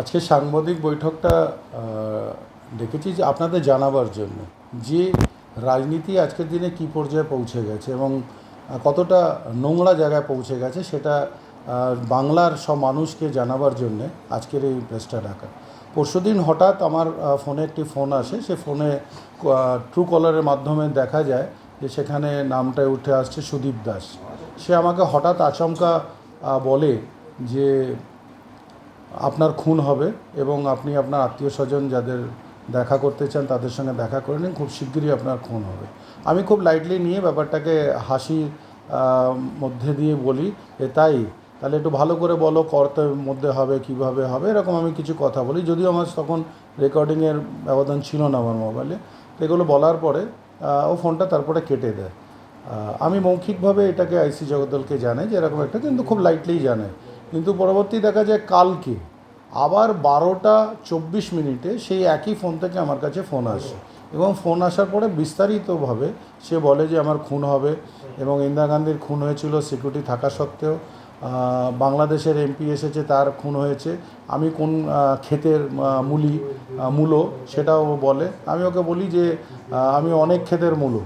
আজকে সাংবাদিক বৈঠকটা ডেকেছি যে আপনাদের জানাবার জন্য যে রাজনীতি আজকের দিনে কী পর্যায়ে পৌঁছে গেছে এবং কতটা নোংরা জায়গায় পৌঁছে গেছে সেটা বাংলার সব মানুষকে জানাবার জন্য আজকের এই প্রেসটা ডাকা। পরশুদিন হঠাৎ আমার ফোনে একটি ফোন আসে, সে ফোনে ট্রু কলারের মাধ্যমে দেখা যায় যে সেখানে নামটায় উঠে আসছে সুদীপ দাস। সে আমাকে হঠাৎ আচমকা বলে যে আপনার খুন হবে এবং আপনি আপনার আত্মীয় স্বজন যাদের দেখা করতে চান তাদের সঙ্গে দেখা করে নিন, খুব শিগগিরই আপনার খুন হবে। আমি খুব লাইটলি নিয়ে ব্যাপারটাকে হাসির মধ্যে দিয়ে বলি যে, তাই? তাহলে একটু ভালো করে বলো, করতে মধ্যে হবে, কীভাবে হবে? এরকম আমি কিছু কথা বলি। যদিও আমার তখন রেকর্ডিংয়ের ব্যবধান ছিল না আমার মোবাইলে তো এগুলো বলার পরে ও ফোনটা তারপরে কেটে দেয়। আমি মৌখিকভাবে এটাকে আইসি জগদ্দলকে জানাই যে, এরকম একটা, কিন্তু খুব লাইটলি জানাই। কিন্তু পরবর্তী দেখা যায় কালকে। আবার বারোটা চব্বিশ মিনিটে সেই একই ফোন থেকে আমার কাছে ফোন আসে। এবং ফোন আসার পরে বিস্তারিতভাবে সে বলে যে আমার খুন হবে এবং ইন্দিরা গান্ধীর খুন হয়েছিল সিকিউরিটি থাকা সত্ত্বেও। বাংলাদেশের এমপি এসেছে, তার খুন হয়েছে। আমি কোন ক্ষেতের মূলি মূলো সেটাও বলে। আমি ওকে বলি যে আমি অনেক ক্ষেতের মূলো,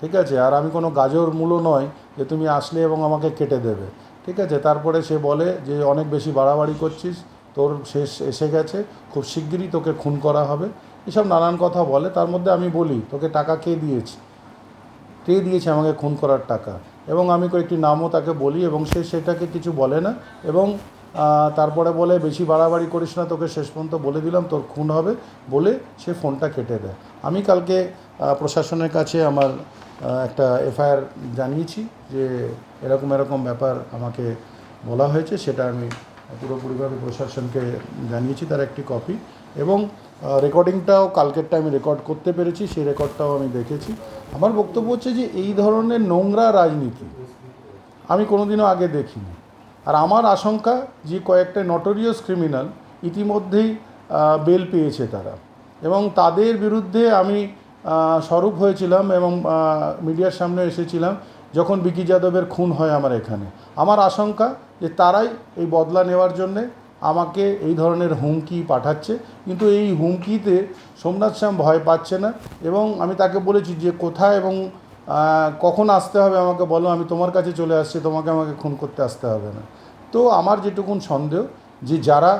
ঠিক আছে? আর আমি কোনো গাজর মূলো নয় যে তুমি আসলে এবং আমাকে কেটে দেবে। ঠিক আছে? তারপরে সে বলে যে, অনেক বেশি বাড়াবাড়ি করছিস, তোর শেষ এসে গেছে, খুব শিগগিরই তোকে খুন করা হবে। এসব নানান কথা বলে, তার মধ্যে আমি বলি, তোকে টাকা কে দিয়েছে? কে দিয়েছে আমাকে খুন করার টাকা? এবং আমি কয়েকটি নামও তাকে বলি এবং সে সেটাকে কিছু বলে না এবং তারপরে বলে, বেশি বাড়াবাড়ি করিস না, তোকে শেষ পর্যন্ত বলে দিলাম, তোর খুন হবে। বলে সে ফোনটা কেটে দেয়। আমি কালকে প্রশাসনের কাছে আমার একটা এফআইআর জানিয়েছি যে এরকম এরকম ব্যাপার আমাকে বলা হয়েছে, সেটা আমি পুরোপুরিভাবে প্রশাসনকে জানিয়েছি, তার একটি কপি। এবং রেকর্ডিংটাও কালকেরটা আমি রেকর্ড করতে পেরেছি, সেই রেকর্ডটাও আমি দেখেছি। আমার বক্তব্য হচ্ছে যে এই ধরনের নোংরা রাজনীতি আমি কোনোদিনও আগে দেখিনি। আর আমার আশঙ্কা যে কয়েকটা নটোরিয়াস ক্রিমিনাল ইতিমধ্যেই বেল পেয়েছে তারা। এবং তাদের বিরুদ্ধে আমি স্বরূপ হয়েছিলাম এবং মিডিয়ার সামনে এসেছিলাম, যখন বিকি যাদবের খুন হয় আমার এখানে। আমার আশঙ্কা যে তারাই এই বদলা নেওয়ার জন্যে আমাকে এই ধরনের হুমকি পাঠাচ্ছে, কিন্তু এই হুমকিতে সোমনাথ শ্যাম ভয় পাচ্ছে না এবং আমি তাকে বলেছি যে কোথায় এবং কখন আসতে হবে আমাকে বলো, আমি তোমার কাছে চলে আসছি, তোমাকে আমাকে খুন করতে আসতে হবে না। তো আমার যেটুকুন সন্দেহ যে যারা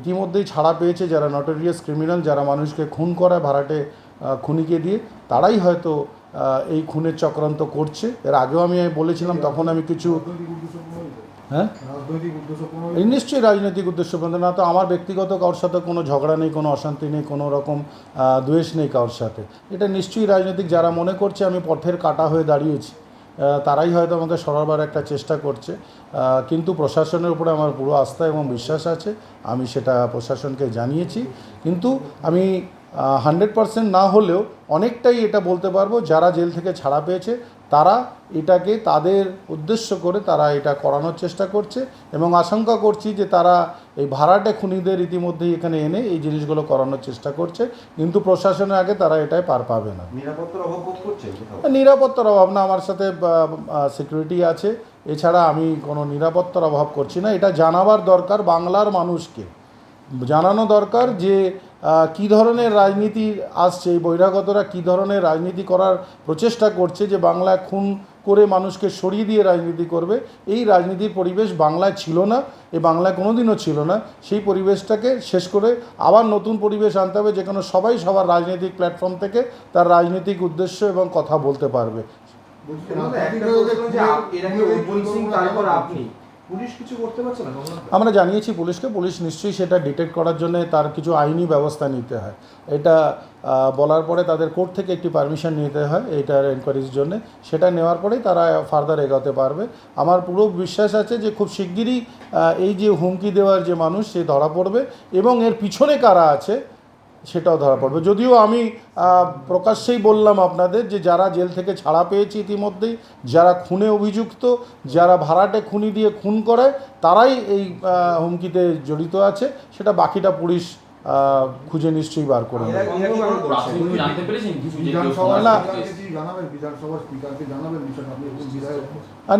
ইতিমধ্যেই ছাড়া পেয়েছে, যারা নটোরিয়াস ক্রিমিনাল যারা মানুষকে খুন করায়, ভাড়াটে খুনিকে দিয়ে। তারাই হয়তো এই খুনের চক্রান্ত করছে। এর আগেও আমি বলেছিলাম তখন আমি কিছু হ্যাঁ? এই নিশ্চয়ই রাজনৈতিক উদ্দেশ্য না তো আমার ব্যক্তিগত কারোর সাথে কোনো ঝগড়া নেই কোনো অশান্তি নেই কোনো রকম দ্বেষ নেই কারোর সাথে। এটা নিশ্চয়ই রাজনৈতিক যারা মনে করছে আমি পথের কাটা হয়ে দাঁড়িয়েছি তারাই হয়তো আমাকে সরাবার একটা চেষ্টা করছে। কিন্তু প্রশাসনের উপরে আমার পুরো আস্থা এবং বিশ্বাস আছে। আমি সেটা প্রশাসনকে জানিয়েছি। কিন্তু আমি হান্ড্রেড পারসেন্ট না হলেও অনেকটাই এটা বলতে পারব যারা জেল থেকে ছাড়া পেয়েছে তারা এটাকে তাদের উদ্দেশ্য করে তারা এটা করানোর চেষ্টা করছে এবং আশঙ্কা করছি যে তারা এই ভাড়াটে খুনিদের ইতিমধ্যেই এখানে এনে এই জিনিসগুলো করানোর চেষ্টা করছে কিন্তু প্রশাসনের আগে তারা এটাই পার পাবে না। নিরাপত্তার অভাব করছে নিরাপত্তার অভাব না আমার সাথে সিকিউরিটি আছে এছাড়া আমি কোনো নিরাপত্তার অভাব করছি না এটা জানাবার দরকার বাংলার মানুষকে। জানানো দরকার যে কী ধরনের রাজনীতি আসছে, এই বহিরাগতরা কী ধরনের রাজনীতি করার প্রচেষ্টা করছে যে বাংলায় খুন করে মানুষকে সরিয়ে দিয়ে রাজনীতি করবে? এই রাজনীতির পরিবেশ বাংলায় ছিল না এ বাংলায় কোনোদিনও ছিল না। সেই পরিবেশটাকে শেষ করে আবার নতুন পরিবেশ আনতে হবে যেখানে সবাই সবার রাজনৈতিক প্ল্যাটফর্ম থেকে তার রাজনৈতিক উদ্দেশ্য এবং কথা বলতে পারবে। আমরা জানিয়েছি পুলিশকে, পুলিশ নিশ্চয়ই সেটা ডিটেক্ট করার জন্য তার কিছু আইনি ব্যবস্থা নিতে হয়। এটা বলার পরে তাদের কোর্ট থেকে একটি পারমিশন নিতে হয় এইটার এনকোয়ারির জন্য। সেটা নেওয়ার পরেই তারা ফার্দার এগোতে পারবে। আমার পুরো বিশ্বাস আছে যে খুব শিগগিরই এই যে হুমকি দেওয়ার যে মানুষ সে ধরা পড়বে এবং এর পিছনে কারা আছে সেটাও ধরা পড়বে। যদিও আমি প্রকাশ্যেই বললাম আপনাদের যে যারা জেল থেকে ছাড়া পেয়েছে ইতিমধ্যেই যারা খুনে অভিযুক্ত যারা ভাড়াটে খুনি দিয়ে খুন করে তারাই এই হুমকিতে জড়িত আছে। সেটা বাকিটা পুলিশ খুঁজে নিশ্চয়ই বার করে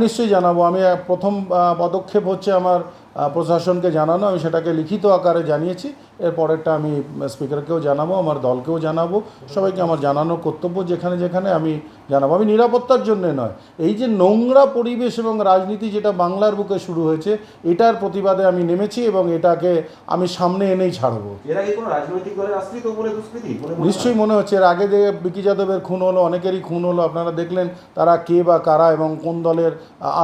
নিশ্চয়ই জানাব। আমি প্রথম পদক্ষেপ হচ্ছে আমার প্রশাসনকে জানানো। আমি সেটাকে লিখিত আকারে জানিয়েছি। এর পরেরটা আমি স্পিকারকেও জানাব আমার দলকেও জানাব সবাইকে আমার জানানো কর্তব্য যেখানে যেখানে আমি জানাব। আমি নিরাপত্তার জন্যে নয় এই যে নোংরা পরিবেশ এবং রাজনীতি যেটা বাংলার বুকে শুরু হয়েছে এটার প্রতিবাদে আমি নেমেছি এবং এটাকে আমি সামনে এনেই ছাড়বো। মনে নিশ্চয়ই মনে হচ্ছে এর আগে যে বিকি যাদবের খুন হলো অনেকেরই খুন হলো আপনারা দেখলেন তারা কে বা কারা এবং কোন দলের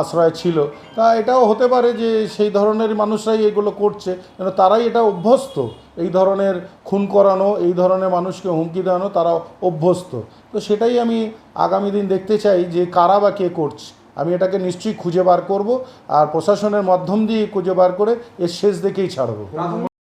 আশ্রয় ছিল। তা এটাও হতে পারে যে সেই ধরনের মানুষরাই এগুলো করছে কেন তারাই এটা অভ্যস্ত। এই ধরনের খুন করানো, এই ধরনের মানুষকে হুমকি দেওয়ানো তারা অভ্যস্ত। তো সেটাই আমি আগামী দিন দেখতে চাই যে কারা বা কে করছে। আমি এটাকে নিশ্চয়ই খুঁজে বার করব আর প্রশাসনের মাধ্যম দিয়ে খুঁজে বার করে এর শেষ দেখেই ছাড়বো।